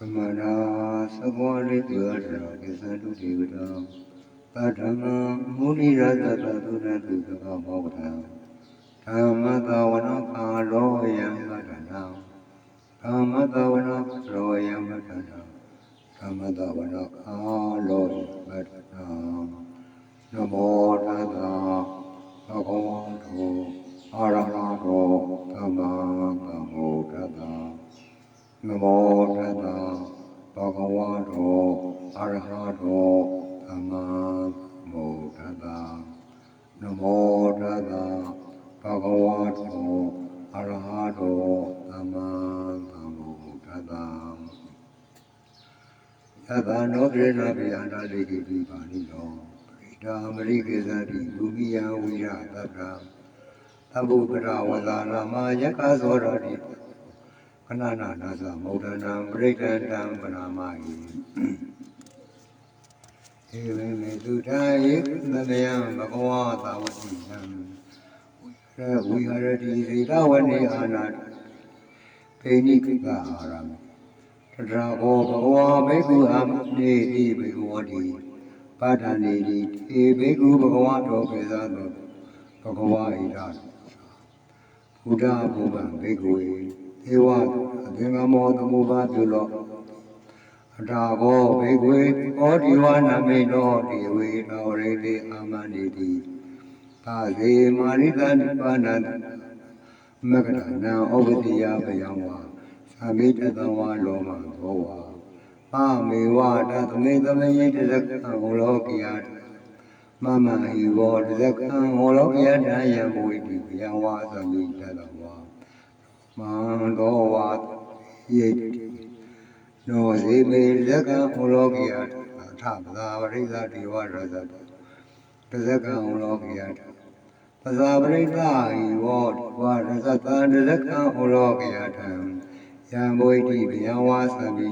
သမနာသဘောလေးပြောတာကိစ္စတုတိဝတံပါဓမ္မမုနိရသတသုရတုသကမောကံဓမ္မတဝနကာလောယံပဒနာဓမ္မတဝနလောယံပဒနာဓမ္မတဝနကာလောယံပဒနာနမောတတ္တဘဂဝတောအာရဟတောသမ္မာသမ္ဗုဒ္ဓတ္တ နမောတတ္တဘဂဝတောအရဟတောသမ္မာသမ္ဗုဒ္ဓတ္တနမောတတ္တဘဂဝတောအရဟတောသမ္မာသမ္ဗုဒ္ဓတ္တယတနောပြေနပိယန္တလိကိပိပါဏိနောပရိဒါမရိကေသတိလူမိယဝိရတတ္တသဗ္ဗုပ္ပရဝဇာရမယက္ခသောရတိ ခဏနာနာသမௌဒနာပရိဒတံပနာမဟိဧဝံမေသုထာယေသနယံဘဂဝါသာဝတိယံရဝိဟရတိစေတဝနေအာနာပေနိကိကအာရမေတရာဘောဘဂဝါဘေကုအမေတိဘေကုဝတိပါဒာနေတိဧဘေကုဘဂဝါတော်ပေသာသောဘဂဝါဣဒာဘုဒ္ဓဘုဗ္ဗံဘေကုဝေ ဧဝအသင်္ကမောသမုပါပြုလောအထာဘောဘေကုဝေဩဒီဝနမိနောဒီဝေတော်ရေတိအာမဏိတိသာဇေမာရိတနိပါဏံမကရဏံဩပတိယဘယံဝါသာမိတတံဝါလောမသောဝါပါမေဝတသမေသမေယိတဇကံဟောလောကိယမမဟိဝောတဇကံဟောလောကိယတယံဘဝိတိဘယံဝါသမိတတံဝါ မန္တောဝါယေတိနောဇေမေလက္ခဟောလောကိယထပသာပရိသဒေဝရဇတတဇကံဟောလောကိယပဇာပရိသဟိဝောဝရဇတံတဇကံဟောလောကိယထံယံဘဝိတိဘယံဝါသမိ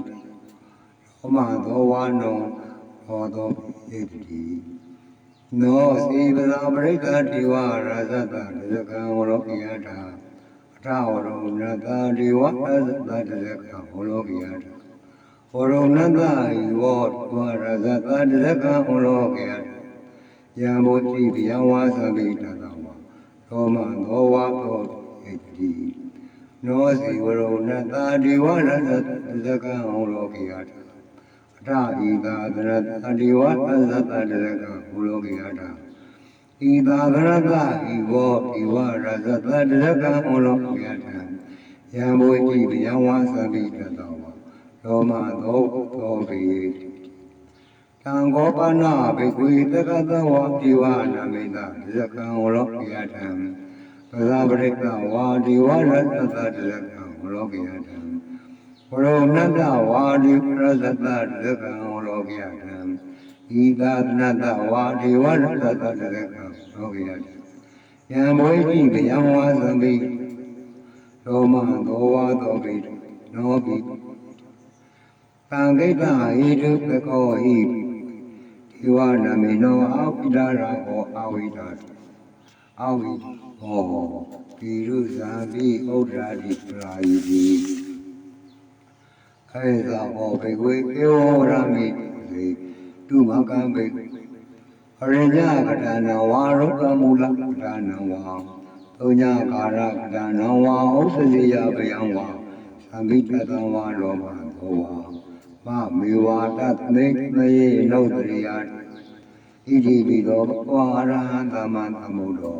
ဟောမသောဝါနောဟောသောယေတိနောစေပဇာပရိသဒေဝရဇတတဇကံဟောလောကိယထံ ထာဝရုဏတဒေဝသတ္တတရကဘောလောကိယတဝရုဏတဤဝောဝရဇတတရကဘောလောကိယယံဘောတိဘယဝါသမိတတဝသောမသောဝါသောဣတိနောစီဝရုဏတဒေဝရဇတရကဘောလောကိယတအထဤသာသရတဒေဝသတ္တတရကဘောလောကိယတ ဤသာဂရတဤဘောဤဝရဇတတရကံဩလောယထံယံဘဝတိဘယံဝါသတိတတောရောမသောသောပေတံဃောပနာဘေကွေတကသဝတိဝနာမိတရကံဩလောယထံပဇာပရိကဝါဒီဝရဇတတရကံဩလောယထံဝရောနတဝါဒီရဇတတရကံဩလောယထံ ဤသာသနတဝါဒေဝရတတတရကသောကိယတယံဘဝိတိဘယံဝါသံပိသောမသောဝါသောပိနောပိတံဂိတဟိတုပကောဟိဒီဝနမေနောအာဝိဒရာဟောအာဝိဒာအာဝိဟောပိရုဇာပိဥဒ္ဓာတိပရာယိတိခေသာဟောဘေဝေဧဝရမိသေ တုမကံဘိအရိညကတနဝါရုကမူလကတနဝါသုညကာရကတနဝါဥစ္စရိယဗယံဝါသံမိတတံဝါလောဘသောဝါမမေဝါတသေမယေနုတရိယဣတိပိသောဝါရဟံသမ္မာသမုဒ္ဒော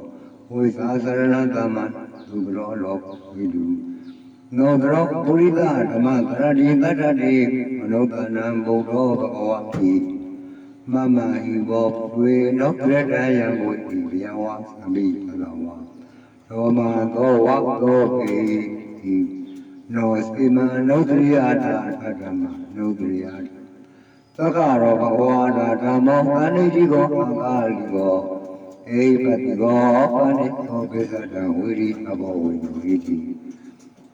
ဝိသာစရဏသမ္မာသူကရောလောဝိတုနောတရောပုရိသဓမ္မသရတိတတ္တတိမနုဿနံဘုဒ္ဓောဘဂဝတိ မမဟိဘောဝေနောပြတယံဝိတိဘယဝသမိသလဝသောမသောဝသောပေဟိနောစေမနုဒရိယတာဓမ္မနုဒရိယတာသက္ကရောဘဂဝါဒဓမ္မောအနိတိကောအကာလိကောဧပတိကောပဏိသောပိသတံဝိရိအဘောဝိဝိတိ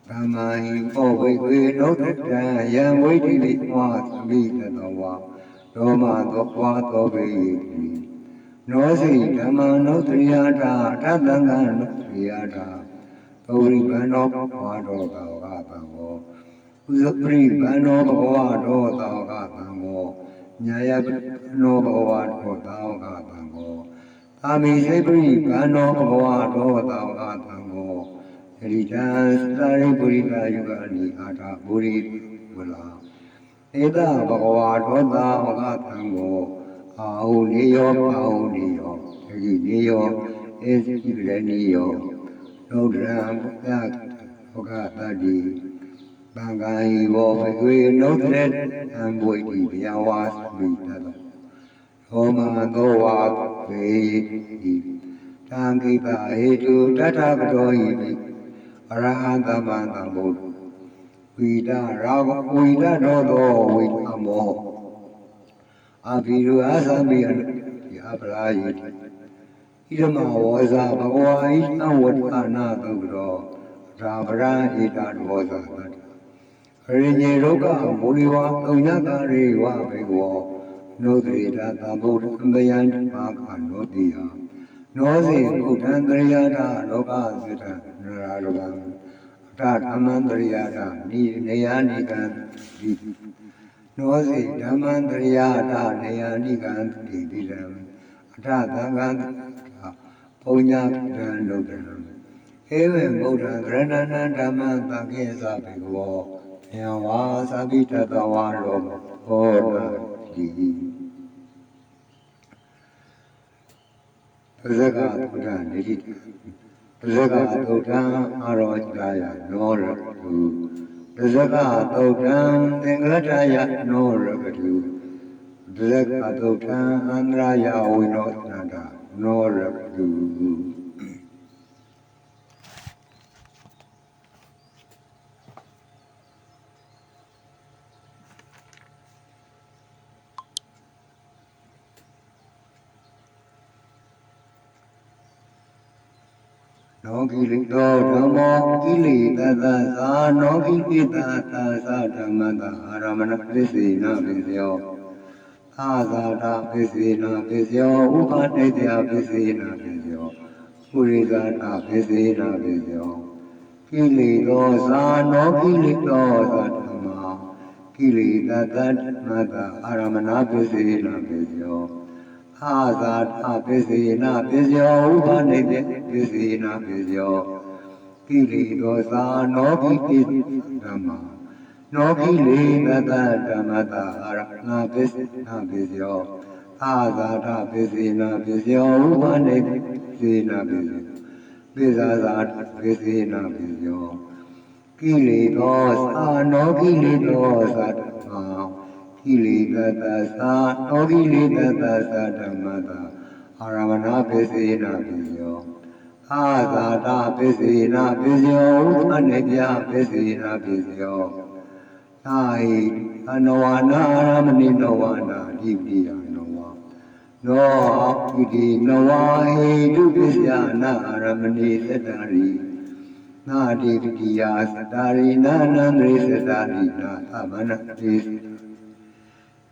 ဓမ္မဟိဘောဝိဝေနောတတံယံဝိတိလိဝါသမိတသောဝါ သောမသောပွားသောပေ၏နောစီဓမ္မနုတ္တရိယတာတသံဃာနုတ္တရိယတာသုရိပန္နောဘွားတော်ကဝါပံဟောဥဥပရိဗန္နောဘဂဝါတောသာဝကသံဃောညာယပနောဘဂဝါတောသာဝကသံဃောသာမိစေပရိဗန္နောဘဂဝါတောသာဝကသံဃောယရိတံသာရိပုရိသယုဂအနိအာထာပုရိဝလာ ဧတဘဂဝါတောသာဝကသံဃောအာဟုနေယောအာဟုနေယောယတိနေယောဧစိရဏီယောလောဒရံဘုရားဘဂတတိသံဃာယီဘောဘဂဝေနုဒရံဘွေတိဗျာဝါမိတတောသောမသောဝါပေတိတံခိပဟေတုတထဗတောဟိပိအရဟံသမ္မာသမ္ဗုဒ္ဓ ဝိဒရာဂဝိဒရောသောဝိအမောအဘိရုအာသမိယဒီအပရာယိတိဣရမဝေဇာဘဂဝါဤသံဝတ္တနာသုရောရာဗရံဣတဒောဇာတ္တရိညေရောကမူလီဝါတုံညတာရေဝဘေကောနုဒိတာသံဗုဒ္ဓံတယံမာခနောတိယနောစေဥဒ္ဒံတရိယတာလောကစေတနရာရောဂံ အတဓမ္မံတရိယတာနိနေယနိကံဒီနောစေဓမ္မံတရိယတာနေယနိကံတိတိရံအထသံဃံပုံညာတံလောကံဧဝံဗုဒ္ဓံကရဏဏဓမ္မံသံဃေသဘေကောယံဝါသဗ္ဗိတတဝါရောဟောတိပဇကဗုဒ္ဓနေတိပ ဇကသုတ်တံအာရောကြာယနောရတုပဇကသုတ်တံသင်္ကလတယနောရကတုပဇကသုတ်တံအန္တရာယဝိနောသန္တာနောရကတု နောကိလေသောဓမ္မောကိလေသသသာနောကိကိတသာသာဓမ္မတာအာရမဏပစ္စေနပိစယောအာသာတာပစ္စေနပိစယောဥပတိတယပစ္စေနပိစယောပုရိသတာပစ္စေနပိစယောကိလေသောသာနောကိလေသောသာဓမ္မာကိလေသသဓမ္မတာအာရမဏပစ္စေနပိစယော အာသာထပစ္စေနပစ္စယောဥပနိတေပစ္စေနပစ္စယောကိလေသောသာနောကိပိဓမ္မာနောကိလေသတ္တဓမ္မတာအရဏပစ္စေနပစ္စယောအာသာထပစ္စေနပစ္စယောဥပနိတေပစ္စေနပစ္စယောပိဇာသာပစ္စေနပစ္စယောကိလေသောသာနောကိလေသောသာဓမ္မာ ကိလေသာသသာတောကိလေသာသသာဓမ္မတာအာရမဏပစ္စေနာပိယောအာသာတာပစ္စေနာပိယောဥပနိပြပစ္စေနာပိယောသာဟိအနဝနာအာရမဏိနဝနာဓိပိယနောဝနောဣတိနဝဟိတုပစ္စယနာအာရမဏိသတ္တရိနာတိတိယသတ္တရိနာနန္ဒရိသတ္တရိနာသမနတိ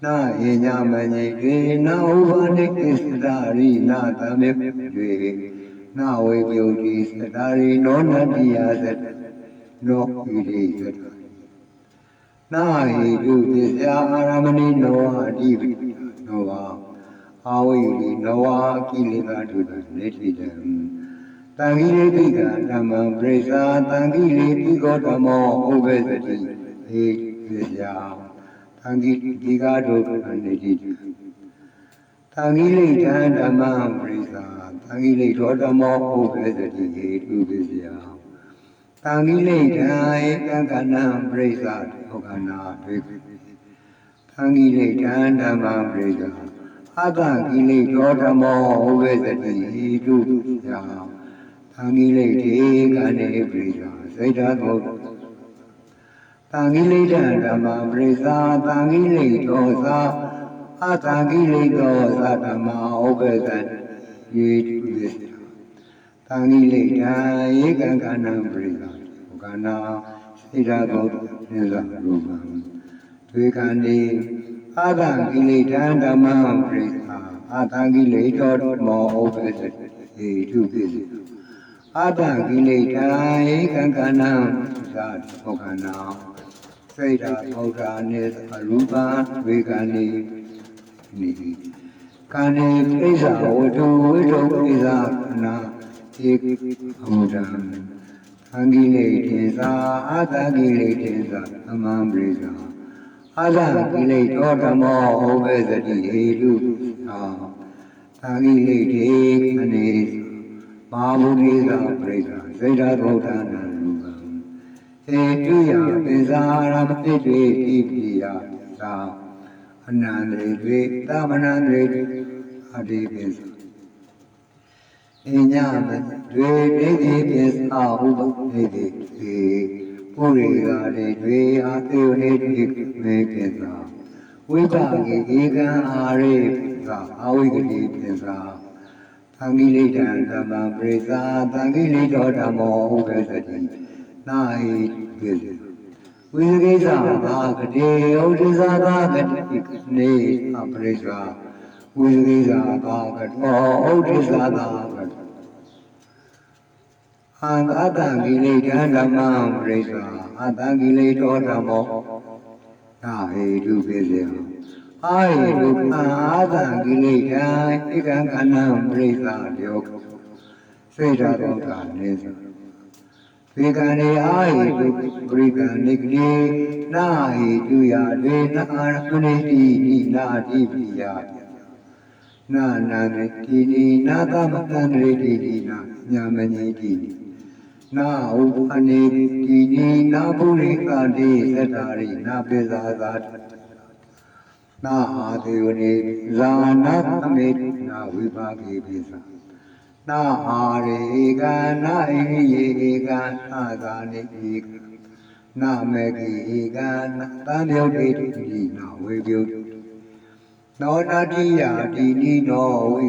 နာဟိညာမညိကေနာဥပနိကိသတာရိနာသမေတွေနာဝေပြုတိသတာရိနောနတိယသတနောဣတိသတနာဟိတုပစ္စယအာရမဏိနောအတိပိနောဝအာဝိရိနောဝကိလေသာတုတနေတိတံတံခိလေတိကဓမ္မံပရိစ္ဆာတံခိလေတိကောဓမ္မောဥပ္ပသတိဟိပစ္စယ သံဃိဒီကားတို့အနေတိသံဃိလိဋ္ဌံဓမ္မပရိသသံဃိလိဋ္ဌောဓမ္မောဥပ္ပဇ္ဇတိဟေတုပစ္စယသံဃိလိဋ္ဌံဧကကနံပရိသဒုက္ခနာဒေသံဃိလိဋ္ဌံဓမ္မပရိသအတ္တကိလေသောဓမ္မောဥပ္ပဇ္ဇတိဟေတုပစ္စယသံဃိလိဋ္ဌေကနေပရိသစိတ်ဓာတ်ဘုဒ္ဓ တံခိလိတံဓမ္မပရိသတံခိလိတောသာအတံခိလိတောသာဓမ္မဥပ္ပဇ္ဇယေတုသစ္စတံခိလိတံဧကံကဏံပရိသဘုကနာစိရသောနိစ္စရူပံဒွေခန္ဒီအတံခိလိတံဓမ္မပရိသအတံခိလိတောဓမ္မောဥပ္ပဇ္ဇယေတုသစ္စအတ္တကိလေသာဧကံကဏံသာဘုခနာသ စိတ်ဓာဗုဒ္ဓနေအရူပံဝေကနိနိကာနေပိစ္ဆဝတ္ထုဝိတုပိစ္ဆခနာဧအမုဒံသံဃိလေတေသာအာသကိလေတေသာအမံပရိသာအာသကိလေတောဓမ္မောဩဘေသတိဟေတုသာသံဃိလေတေအနေမာဘုဒိသာပရိသာစိတ်ဓာဗုဒ္ဓနာ ရူပံေတုယပိဇာရမတိတေဣပိယသာအနန္တေတေသမနန္တေအတိပိဇာအညမတွေနေတိပိဇာဟုပနေတိေပုရိသာတေတွေအာသေနေတိမေပိဇာဝိပါကေဧကံအာရေသာအဝိကတိပိဇာသံဃိလိတံဓမ္မပရိသသံဃိလိတောဓမ္မောဥပ္ပသတိ နာဟိပိဇဝိသေကိသဘာကတိဥဒိသဘာကတိနေအပရိစ္ဆာဝိသေကိသဘာကတောဥဒိသဘာကတောအံအတ္တကိလေသာဓမ္မပရိစ္ဆာအတ္တကိလေသောဓမ္မောနာဟေတုပိစေအာဟေတုအာအတ္တကိလေသာဧကံကဏံပရိစ္ဆာယောစေတတော်ကနေသာေ ကံရေအာဟိတုပရိကံနိကလေနာဟိတုယဒေနာရမဏိတိနိနာတိပိယနာနာတိနိနာသမတန္တိတိနိနာညာမညိတိနိနာဥပအနေတိနိနာပုရိကတိသတ္တာရိနာပိဇာသာနာအာဒေဝနေဇာနာသမေနာဝိပါကေပိဇာ နာဟာရေကနာဣရိယေကနာသာနိဧကနာမေကိဧကနာတန်ယုတ်တိတိနာဝေပြုနောနာတိယတိနိနောဝိ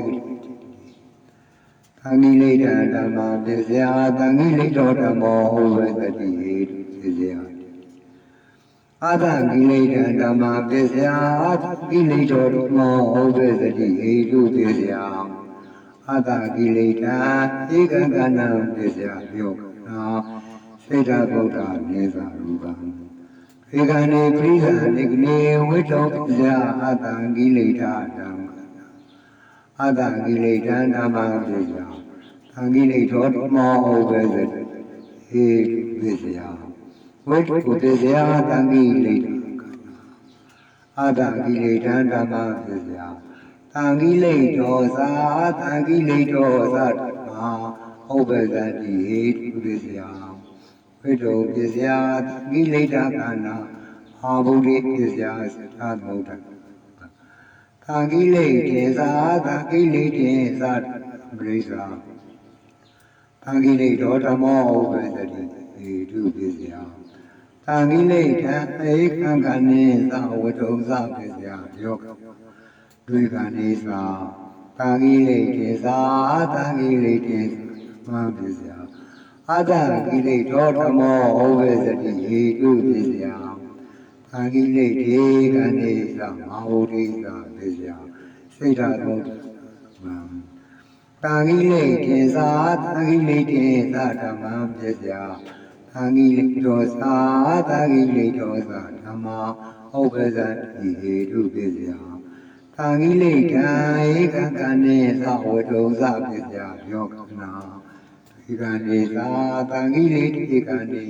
သံဃိလိတံဓမ္မပစ္စယသံဃိလိတောဓမ္မောဟောဝေတတိဟေပစ္စယအာသကိလေတံဓမ္မပစ္စယအာသကိလေတောဓမ္မောဟောဝေတတိဟေတုပစ္စယ အတ္တကိလေသာဧကကဏံပစ္စယပြောနာစေတဗုဒ္ဓနေသာရူပံဧကနေပရိသနိကနေဝိတောပစ္စယအတ္တကိလေသာဓမ္မအတ္တကိလေသာဓမ္မပစ္စယသံကိလေသောဓမ္မောဥပ္ပဇ္ဇဟေပစ္စယဝိတုပစ္စယသံကိလေသာအတ္တကိလေသာဓမ္မပစ္စယ သံဃိလိတောသာသံဃိလိတောသာမာဥပ္ပဇ္ဇတိဟေတုပစ္စယဝိတောပစ္စယသံဃိလိတာကနာအာဘုဒ္ဓပစ္စယသာသမုဒ္ဒသံဃိလိတေသာသံဃိလိတေသာပရိစ္ဆာသံဃိလိတောဓမ္မောဥပ္ပဇ္ဇတိဟေတုပစ္စယသံဃိလိထံဧကံကနိသဝတ္ထုဇပစ္စယယောက တွေ့ကနေသာတာဂိလေတေသာတာဂိလေတေမှန်ပြီစရာအတ္တကိလေသောဓမ္မောဩဝေစတိဟေတုပြီစရာတာဂိလေတေကနေသာမဟုတိသာပြီစရာစိတ်ဓာတ်သောမှန်တာဂိလေတေသာတာဂိလေတေသာဓမ္မပြီစရာတာဂိလေသောသာတာဂိလေသောသာဓမ္မဩဝေစတိဟေတုပြီစ ရာသံဃိလိကံဧကကံနေသဝတုံသပစ္စယယောကနာဧကံနေသာသံဃိလိဧကံနေ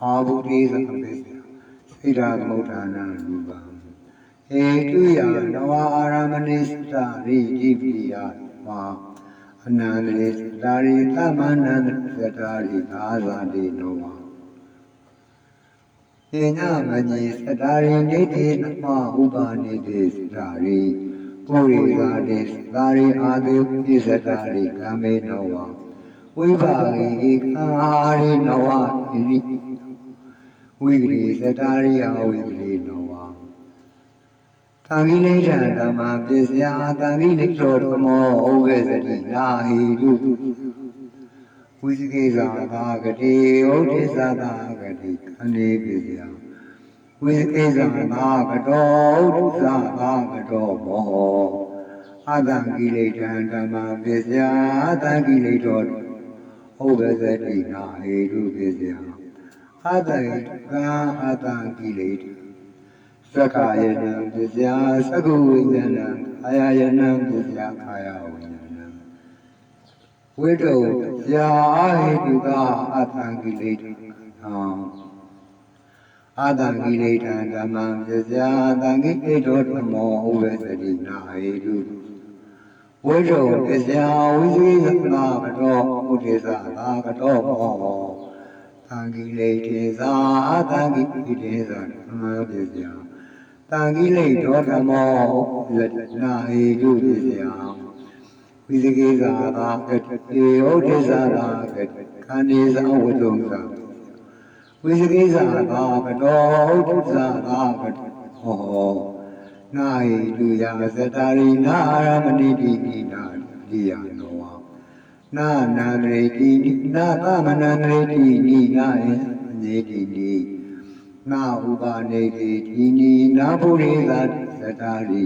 အာဘုတိသပစ္စယဣဒာသမုဋ္ဌာနာရူပံဟေတုယနဝအာရမဏိစတရိဣပိယမာအနန္တေစတာရိသမဏန္တစတာရိသာဇာတိနော ဝေညမကြီးစတာရိနေတိနမဥပါနေတိစတာရိပုရိသာတိစတာရိအာတိပိစတာရိကမေနောဝဝိပါရိကာရိနောဝဣတိဝိဂရိစတာရိယဝိဂရိနောဝသံဃိလိဋ္ဌဓမ္မပစ္စယသံဃိလိဋ္ဌောဓမ္မောဩဝေစတိနာဟိတု ဝိသကိသာဘာဂတိဩဒိသသာဂတိခဏေပိစယဝိသကိသာဘာကတောဥဒ္ဒသာကတောမောအတံကိလေသာဓမ္မပစ္စယအတံကိလေသောဩဝဇတိနာဟေတုပစ္စယအာတံကံအာတံကိလေသာသက္ကာယနံပစ္စယသက္ကုဝိညာဏံအာယယနံပစ္စယခာယဝိညာဏံ ဝိတုယာအာဟိတုကအတံကိလေသာအာတံကိလေသာဓမ္မံပစ္စယတံကိလေသောဓမ္မောဥပ္ပသတိနာဟိတုဝိတုပစ္စယဝိသေသနာကတောဥဒေသသာကတောမောသံဃိလေထေသာအာသံဃိတေသာဓမ္မပစ္စယတံဃိလေသောဓမ္မောလတနာဟေတုပစ္စယ ဝိသကေသာသာကတေဩဒေသာသာကခန္ဒီသဝတ္တုံသာဝိသကေသာသာကတောဥဒ္ဒသာသာကဟောနာဟိတုယသတ္တာရိနာရမဏိတိတိနာတိယနောဝနာနာရေတိနာသမနန္ရေတိနိနာယနေတိနိနာဥပါနေတိတိနိနာပုရိသသတ္တာရိ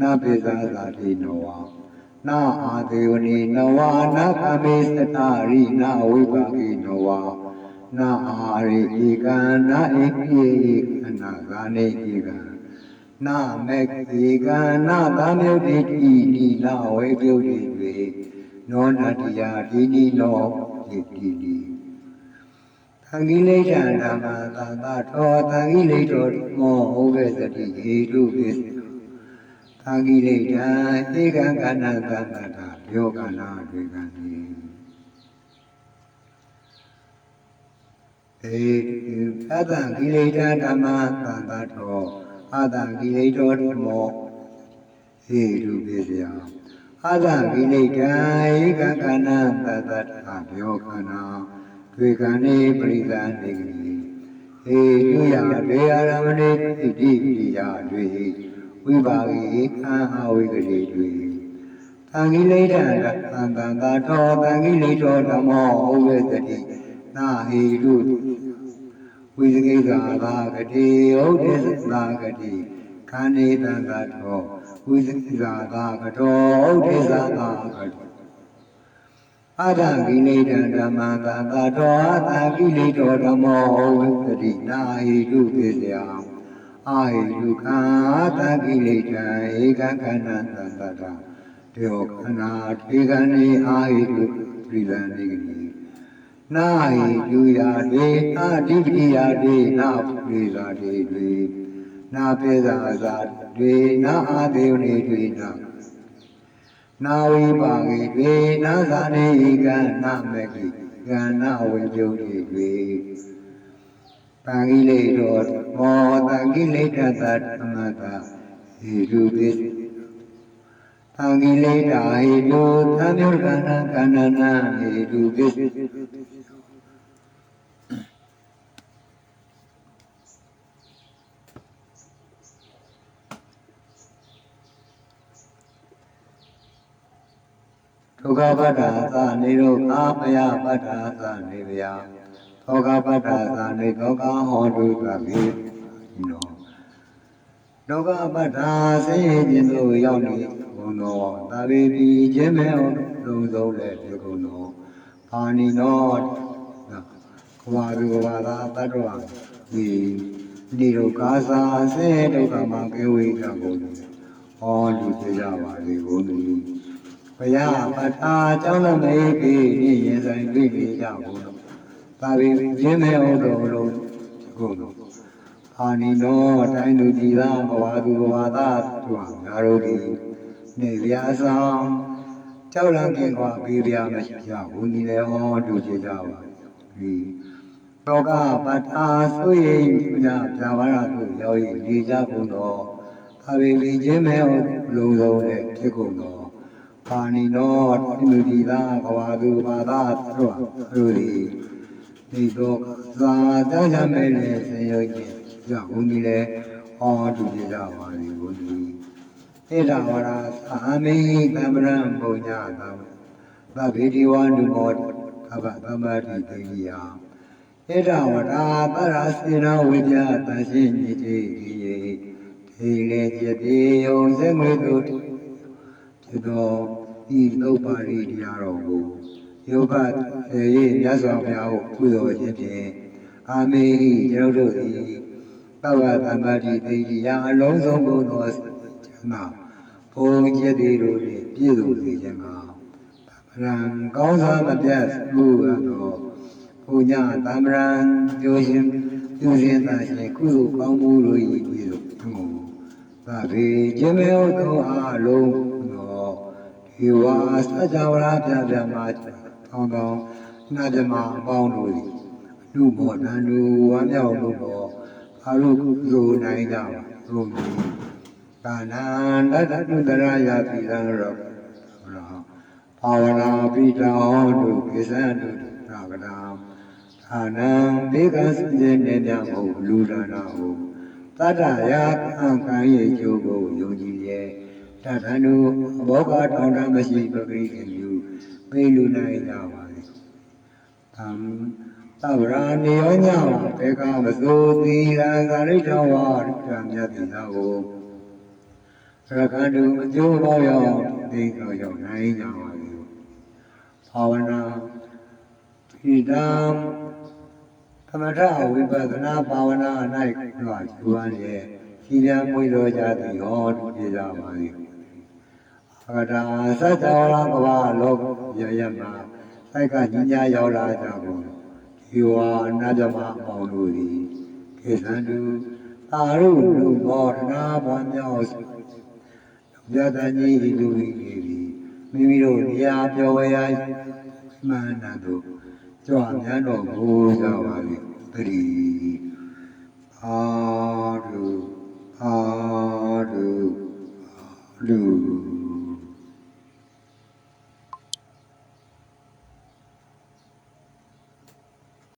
နာပိသသာတိနောဝ နာအာဒေဝနိနဝနာခမေသတ္တာရိနာဝိပါကိနောဝနာအာရိဧကံနာဧကိအနာဂာနေဧကံနာမေကေကံနာသမြုတ်တိတိနိနာဝေပြုတ်တိတွေနောနတ္တယာဒီနိနောတိတိတိသံဃိလိဋ္ဌံဓမ္မသာသထောသံဃိလိဋ္ဌောမောဟုတ်ကဲ့သတိဟေတုပိ သံဃိလိဋ္ဌံဧကံကဏ္ဍသတ္တတာယောကနာဒေကံတိဧအတံကိလေသာဓမ္မသံသထောအတံကိလေသောဓမ္မောဟေတုပိစယအာသကိလေသာဧကကနာသတ္တထာယောခနာတွေ့ကံနေပရိသန်နေကိဟေတုယဒေအာရမဏိတိတိပိယတွေ ဝိပါကိခံအဝိကတိတွေသံဃိလေထာသံတန်သာထောသံဃိလေထောဓမ္မောဥပ္ပတတိနာဟေတုဝိသကိသာသာဂတိဟုတ်တေသာဂတိခန္ဒီတံသာထောဝိသကိသာသာကတောဟုတ်တေသာသာကတောအာဒကိလေတံဓမ္မသာသာတောအာသာကိလေတောဓမ္မောဝိသတိနာဟိတုပိစယ အာဟိတုခံအာသာကိလေတံဧကခန္ဓာသံသတ္တတေဟခန္ဓာထေကံဤအာဟိတုပိလံနေကိနာဟိတုယာတေအာတိပိယာတေနာပိဇာတေတွေနာပိဇာဇာတွေနာအာဒေဝနေတွေနာနာဝိပါကိတွေနာဇာနေကံနာမေကိကံနာဝိကျုတိတွေ တံကိလေတော်မောတံကိလေတတသမ္မတာဟိတုပိသံဃိလေတာဟိတုသံယုကန္နကန္နနာ ဟိတုပိဒုက္ခပတ္တာသနေရောအာမယပတ္တာသနေဗျာဒုက္ခပတ္တာသနေဒုက္ခဟောတုကပိနောဒုက္ခပတ္တာဆင်းရဲခြင်းသို့ရောက်နေဘုံတော်သာဝေတိခြင်းမဲလုံးစုံလည်းပြုကုန်တော်ပါဏိနောကဝါရူဝါသာတတ္တဝါဒီဒီလိုကာသာဆင်းရဲဒုက္ခမှာကေဝေကကုန်ဟောလူပြကြပါလေဘုန်းကြီးဘုရားပဋ္ဌာကျောင်းလုံးလေးပြီးဒီရင်ဆိုင်တွေ့နေကြဘူးလို့ဒါ ပေမဲ့ရင်းမဲဟုတ်တော်လို့ခုလို့အာနိနောတိုင်းသူကြည်သာဘဝသူဘဝသားသူဟာငါတို့ဒီနေပြာဆောင်ကြောက်လန့်ကင်ကွာပေးပြမရှိကြဘူးဒီလေဟောတူကြကြပါဒီလောကပဋ္ဌာဆိုရင်ပြပြပါရသူရောက်ရင်ဒီကြကုန်တော့ဒါပေမဲ့ရင်းမဲဟုတ်လုံးလုံးနဲ့ဖြစ်ကုန်တော့ပါဏိနောတိတိသာဘဝသူဘာသာတို့တို့ဒီ ဒီတော့သာတကြမဲ့နဲ့ဆင်ရုပ်ချင်းကြောင့်ဘုန်းကြီးလည်းဟောတူကြကြပါလိဘုန်းကြီးဧတဝရသာမိကမ္မရံဘုံညာသာသဗ္ဗေဒီဝနုမောသဗ္ဗသမတိတေယဧတဝရသရစေနဝိညာတရှိညိတိယေဒီလေจิตေယုံစေငွေတို့ဖြစ်သောဤသုတ်ပါရိတရားတော်ကို ယောဂရေမြတ်စွာဘုရားကိုပူဇော်ခြင်းဖြင့်အာမေကျွန်တော်တို့သည်သဗ္ဗသမ္ပတိတိယအလုံးစုံကိုသောချမ်းသာဘုံကျက်သည်တို့နှင့်ပြည့်စုံစေခြင်းမှာဗရံကောင်းစွာမပြတ်မှုအပ်သောဘုညသမ္ဗရံကျိုးရှင်ပြုရှင်သာရှင်ကုသိုလ်ကောင်းမှုတို့၏ပြည့်စုံမှုသဗ္ဗေခြင်းမေဟုတ်သောအလုံးသောဒီဝါစัจ java ရာပြပြမှာ တောင်းတောင်းနာဇမအပေါင်းတို့သည်လူဘောတန်လူဝမ်းမြောက်လို့ဘောအာရုကုသိုလ်နိုင်ကြပါသို့မည်ကာနံတတ္တတရယပိသံရောဘာဝနာပိတောတုကိသံတုသာကနာအာနံဘေကံစဉ္စေနေမြဟုလူဒါနာဟုတတ္တရာကံကံရဲ့ကျိုးကိုယုံကြည်ရဲ့တထံတို့ဘောဂတောင်းတမရှိပဂိခင်ယူ ပေလူနိုင်ကြပါလေသံသဗ္ဗရာနေယောညဝဘေကမစိုးသီရံသာရိတဝါရံမြတ်တိနာကိုရခန္တုအကျိုးတော်ရောက်သိတော်ရောက်နိုင်ကြပါလေဘာဝနာဣဒံသမထဝိပဿနာဘာဝနာ၌ကြွားကျွမ်းရဲ့ရှိရန်မွေတော်ကြသည်ဟောတူပြကြပါလေ အကတာသတ္တဝရကဘာလောကရရမှာစိုက်ကညညာရောက်လာကြကုန်ဒီဝါအနာဇမအပေါင်းတို့သည်ကေသန္တုအာရုလူဘောဓနာပွားမြောက်မြတ်တန်ကြီးဒီလူကြီးသည်မိမိတို့နေရာပြောဝဲရာမှန်နာတို့ကြွားများတော်မူကြပါလေတည်းအာရုအာရုအာရု